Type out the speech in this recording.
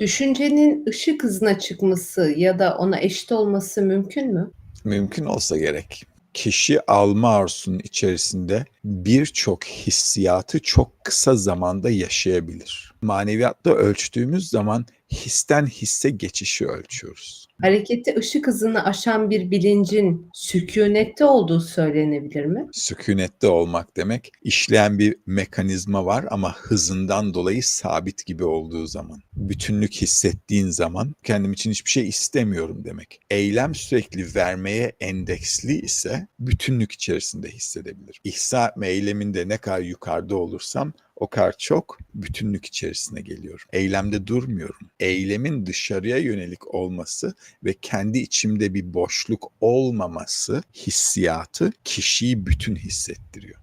Düşüncenin ışık hızına çıkması ya da ona eşit olması mümkün mü? Mümkün olsa gerek. Kişi alma arzusunun içerisinde birçok hissiyatı çok kısa zamanda yaşayabilir. Maneviyatta ölçtüğümüz zaman histen hisse geçişi ölçüyoruz. Harekette ışık hızını aşan bir bilincin sükunette olduğu söylenebilir mi? Sükunette olmak demek işleyen bir mekanizma var ama hızından dolayı sabit gibi olduğu zaman. Bütünlük hissettiğin zaman kendim için hiçbir şey istemiyorum demek. Eylem sürekli vermeye endeksli ise bütünlük içerisinde hissedebilir. İhsa etme eyleminde ne kadar yukarıda olursam o kadar çok bütünlük içerisine geliyorum. Eylemde durmuyorum. Eylemin dışarıya yönelik olması ve kendi içimde bir boşluk olmaması hissiyatı kişiyi bütün hissettiriyor.